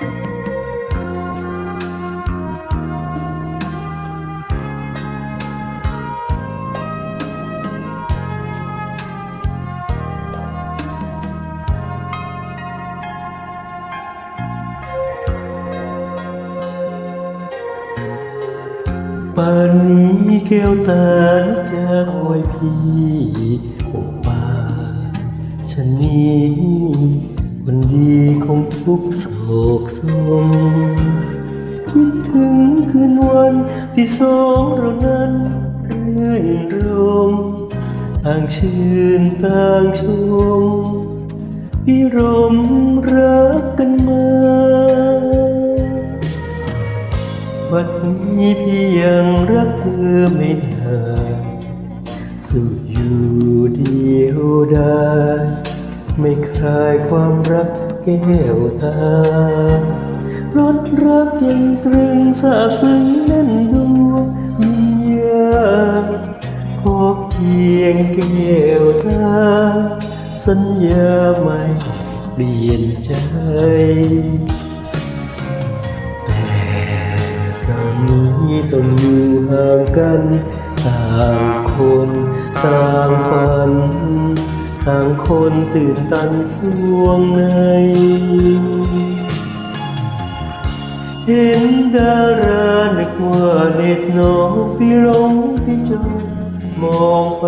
ป่านนี้แก้วตานิจะคอยพี่โอ้ป่าชะนี ทุกโศกสม คิดถึงคืนวันที่สองเรานั้นรื่นรมต่างชื่นต่างชมพี่รมรักกันมาวันนี้พี่ยังรักเธอไม่ได้สู้อยู่เดียวได้ไม่คลายความรัก ก้วตารถรักยังตรึงสาบซึ้งแน่นดวงวิญาณพอเพียงแก้วตา สัญญาไม่เปลี่ยนใจ แต่คราวนี้ต้องอยู่ห่างกัน ต่างคนต่างฝัน ต่างคนตื่นตันสวงใน เห็นดารานึกว่าเน็ตหนอพี่หลงพี่จนมองไป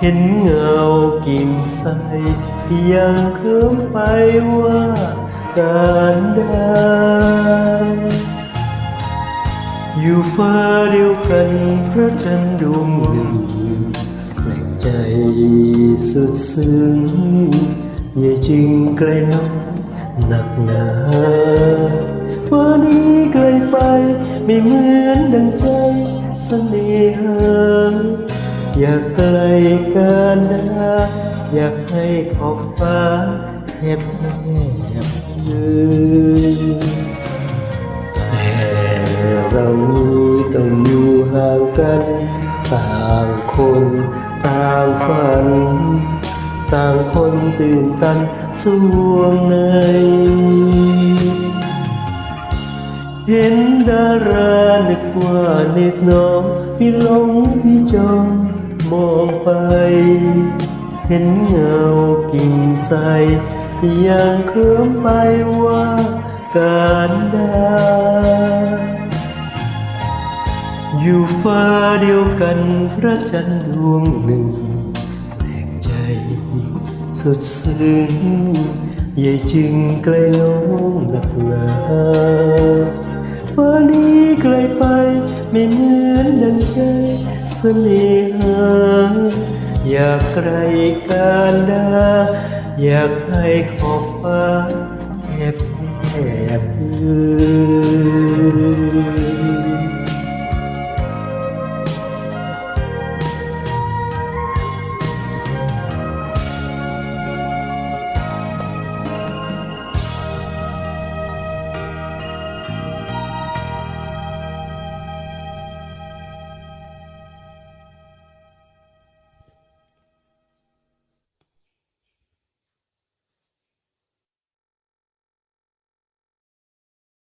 เห็นเงากิ่งใสที่ยังเคิมไปว่าการได้อยู่ฟ้าเดียวกันพระจันทร์ดวงหนึ่ง ใจสุดซึ้งอย่าจึงไกลน้องหนักหนาวันนี้ไกลไปไม่เหมือนดังใจเสน่หาอยากไกลกันดาอยากให้ขอบฟ้าแทบแยบเลยแต่เรานี้ต้องอยู่ห่างกันต่างคน ต่างฝัน ต่างคนตื่นตันสวงใน เห็นดารานึกว่าเน็ตน้องพี่หลงพี่จองมองไป เห็นเงากิ่งใสที่ยังเคิมไปว่าการได้ อยู่ฟ้าเดียวกันพระจันทร์ดวงหนึ่งแปลกใจสุดซึ้งย่าจึงไกลน้องหนักหนาวันนี้ไกลไปไม่เหมือนดังใจเสน่หาอยากไกลการดาอยากให้ขอบฟ้าแอบแอบเอ่ย